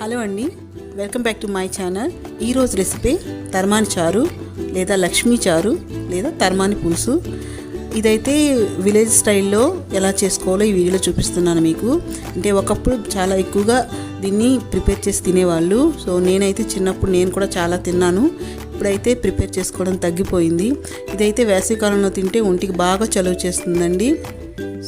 Hello అండి welcome back to my channel. ఈరోజు recipe తర్మాని చారు లేదా లక్ష్మీ చారు లేదా తర్మాని పులుసు. ఇదైతే విలేజ్ స్టైల్లో ఎలా చేసుకోవాలో ఈ వీడియోలో చూపిస్తున్నాను మీకు. అంటే ఒకప్పుడు చాలా ఎక్కువగా దీన్ని ప్రిపేర్ చేసి తినేవాళ్ళు. సో నేనైతే చిన్నప్పుడు నేను కూడా చాలా తిన్నాను. ఇప్పుడైతే ప్రిపేర్ చేసుకోవడం తగ్గిపోయింది. ఇదైతే వేసవికాలంలో తింటే ఒంటికి బాగా చలువ చేస్తుందండి.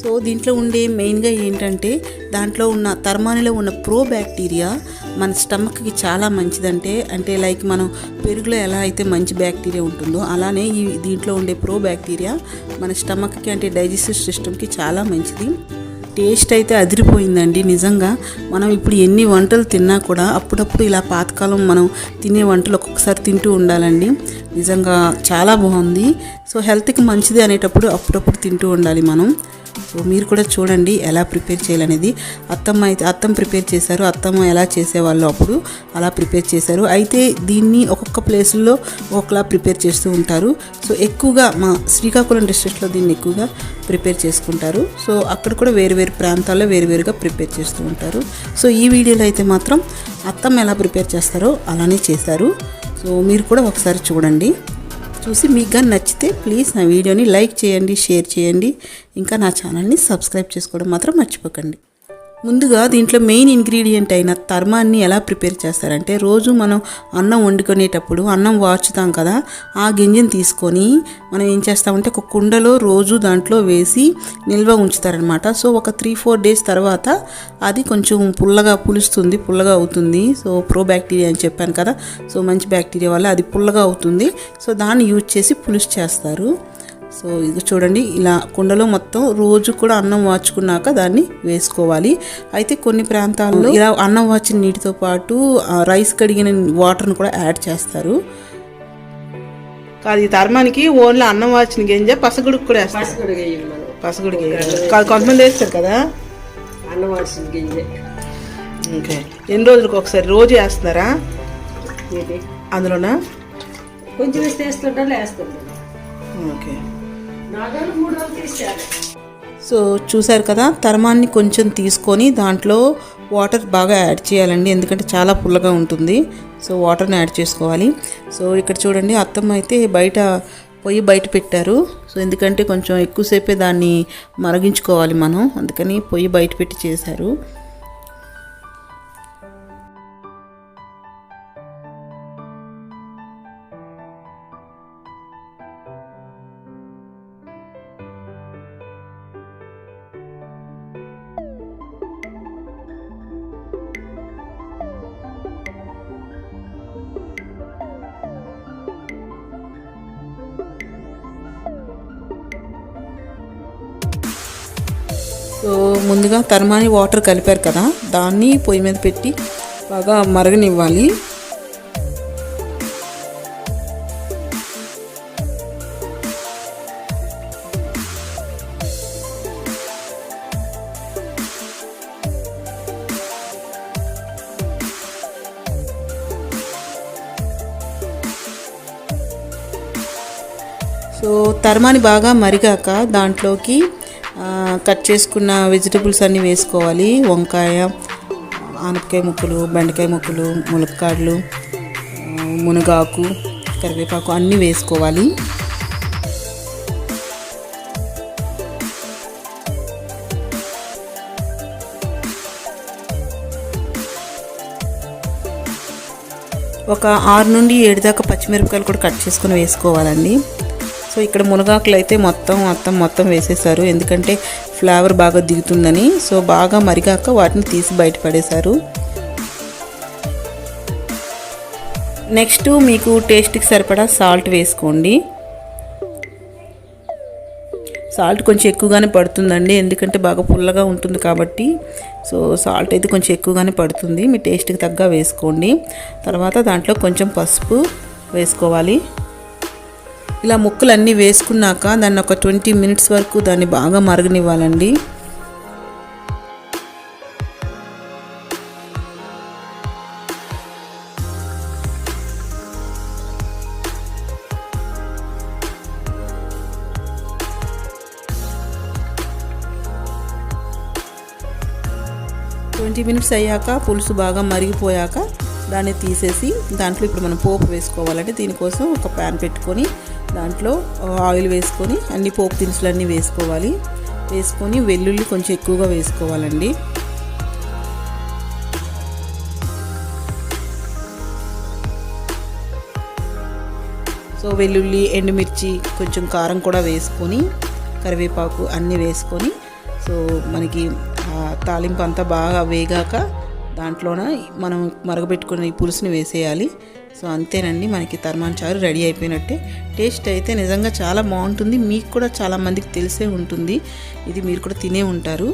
సో దీంట్లో ఉండే మెయిన్గా ఏంటంటే దాంట్లో ఉన్న తర్మానిలో ఉన్న ప్రో బ్యాక్టీరియా మన స్టమక్కి చాలా మంచిదంటే అంటే లైక్ మనం పెరుగులో ఎలా అయితే మంచి బ్యాక్టీరియా ఉంటుందో అలానే ఈ దీంట్లో ఉండే ప్రో బ్యాక్టీరియా మన స్టమక్కి అంటే డైజెస్టివ్ సిస్టమ్కి చాలా మంచిది. టేస్ట్ అయితే అదిరిపోయిందండి నిజంగా. మనం ఇప్పుడు ఎన్ని వంటలు తిన్నా కూడా అప్పుడప్పుడు ఇలా పాతకాలం మనం తినే వంటలు ఒక్కొక్కసారి తింటూ ఉండాలండి. నిజంగా చాలా బాగుంది. సో హెల్త్కి మంచిది అనేటప్పుడు అప్పుడప్పుడు తింటూ ఉండాలి మనం. సో మీరు కూడా చూడండి ఎలా ప్రిపేర్ చేయాలనేది. అత్తమ్మ అయితే అత్తమ్మ ప్రిపేర్ చేశారు అత్తమ్మ ఎలా చేసేవాళ్ళు అప్పుడు అలా ప్రిపేర్ చేశారు. అయితే దీన్ని ఒక్కొక్క ప్లేసుల్లో ఒకలా ప్రిపేర్ చేస్తూ ఉంటారు. సో ఎక్కువగా మా శ్రీకాకుళం డిస్ట్రిక్ట్లో దీన్ని ఎక్కువగా ప్రిపేర్ చేసుకుంటారు. సో అక్కడ కూడా వేరు వేరు ప్రాంతాల్లో వేరువేరుగా ప్రిపేర్ చేస్తూ ఉంటారు. సో ఈ వీడియోలో అయితే మాత్రం అత్తమ్మ ఎలా ప్రిపేర్ చేస్తారో అలానే చేశారు. సో మీరు కూడా ఒకసారి చూడండి. చూసి మీకు కానీ నచ్చితే ప్లీజ్ నా వీడియోని లైక్ చేయండి షేర్ చేయండి. ఇంకా నా ఛానల్ని సబ్స్క్రైబ్ చేసుకోవడం మాత్రం మర్చిపోకండి. ముందుగా దీంట్లో మెయిన్ ఇంగ్రీడియంట్ అయిన తర్మాన్ని ఎలా ప్రిపేర్ చేస్తారంటే రోజు మనం అన్నం వండుకునేటప్పుడు అన్నం వార్చుతాం కదా ఆ గింజను తీసుకొని మనం ఏం చేస్తామంటే ఒక కుండలో రోజు దాంట్లో వేసి నిల్వ ఉంచుతారనమాట సో ఒక త్రీ ఫోర్ డేస్ తర్వాత అది కొంచెం పుల్లగా పులుస్తుంది పుల్లగా అవుతుంది. సో ప్రో బ్యాక్టీరియా అని చెప్పాను కదా సో మంచి బ్యాక్టీరియా వల్ల అది పుల్లగా అవుతుంది. సో దాన్ని యూజ్ చేసి పులుసు చేస్తారు. సో ఇది చూడండి ఇలా కుండలో మొత్తం రోజు కూడా అన్నం వాచుకున్నాక దాన్ని వేసుకోవాలి. అయితే కొన్ని ప్రాంతాల్లో ఇలా అన్నం వాచిన నీటితో పాటు రైస్ కడిగిన వాటర్ని కూడా యాడ్ చేస్తారు. కాదు ఈ తర్మానికి ఓన్లీ అన్నం వాచిన గింజ పసగుడుకు కూడా వేస్తారు. పసగుడికి కాదు కొంతమంది వేస్తారు కదా? అన్నం వాడిసిన గింజ. ఓకే. ఎన్ని రోజులకు ఒకసారి? రోజు వేస్తున్నారా? అందులోనా? కొంచెం వేస్తే వేస్తుంటా వేస్తుంటా ఓకే. సో చూసారు కదా తర్మాన్ని కొంచెం తీసుకొని దాంట్లో వాటర్ బాగా యాడ్ చేయాలండి ఎందుకంటే చాలా పుల్లగా ఉంటుంది. సో వాటర్ని యాడ్ చేసుకోవాలి. సో ఇక్కడ చూడండి అత్తమ్మ అయితే బయట పొయ్యి బయట పెట్టారు. సో ఎందుకంటే కొంచెం ఎక్కువసేపే దాన్ని మరిగించుకోవాలి మనం అందుకని పొయ్యి బయట పెట్టి చేశారు. ముందుగా తర్మాని వాటర్ కలిపారు కదా దాన్ని పొయ్యి మీద పెట్టి బాగా మరగనివ్వాలి. సో తర్మాని బాగా మరిగాక దాంట్లోకి కట్ చేసుకున్న వెజిటబుల్స్ అన్నీ వేసుకోవాలి. వంకాయ ఆనపకాయ ముక్కలు బెండకాయ ముక్కలు ములక్కాడలు మునగాకు కరివేపాకు అన్నీ వేసుకోవాలి. ఒక ఆరు నుండి ఏడు దాకా పచ్చిమిరపకాయలు కూడా కట్ చేసుకుని వేసుకోవాలండి. సో ఇక్కడ మునగాకులు అయితే మొత్తం మొత్తం మొత్తం వేసేసారు. ఎందుకంటే ఫ్లేవర్ బాగా దిగుతుందని. సో బాగా మరిగాక వాటిని తీసి బయట పడేశారు. నెక్స్ట్ మీకు టేస్ట్కి సరిపడా సాల్ట్ వేసుకోండి. సాల్ట్ కొంచెం ఎక్కువగానే పడుతుందండి. ఎందుకంటే బాగా పుల్లగా ఉంటుంది కాబట్టి. సో సాల్ట్ అయితే కొంచెం ఎక్కువగానే పడుతుంది. మీ టేస్ట్కి తగ్గ వేసుకోండి. తర్వాత దాంట్లో కొంచెం పసుపు వేసుకోవాలి. ఇలా ముక్కలు అన్నీ వేసుకున్నాక దాన్ని ఒక ట్వంటీ మినిట్స్ వరకు దాన్ని బాగా మరగనివ్వాలండి. ట్వంటీ ట్వంటీ మినిట్స్ అయ్యాక పులుసు బాగా మరిగిపోయాక దాన్ని తీసేసి దాంట్లో ఇప్పుడు మనం పోపు వేసుకోవాలంటే దీనికోసం ఒక ప్యాన్ పెట్టుకొని దాంట్లో ఆయిల్ వేసుకొని అన్ని పోపు దినుసులు అన్నీ వేసుకోవాలి. వేసుకొని వెల్లుల్లి కొంచెం ఎక్కువగా వేసుకోవాలండి. సో వెల్లుల్లి ఎండుమిర్చి కొంచెం కారం కూడా వేసుకొని కరివేపాకు అన్నీ వేసుకొని సో మనకి తాలింపు అంతా బాగా వేగాక దాంట్లోన మనం మరగబెట్టుకున్న ఈ పులుసుని వేసేయాలి. సో అంతేనండి మనకి తర్మాన్ చారు రెడీ అయిపోయినట్టే. టేస్ట్ అయితే నిజంగా చాలా బాగుంటుంది మీకు కూడా చాలా మందికి తెలిసే ఉంటుంది. ఇది మీరు కూడా తినే ఉంటారు.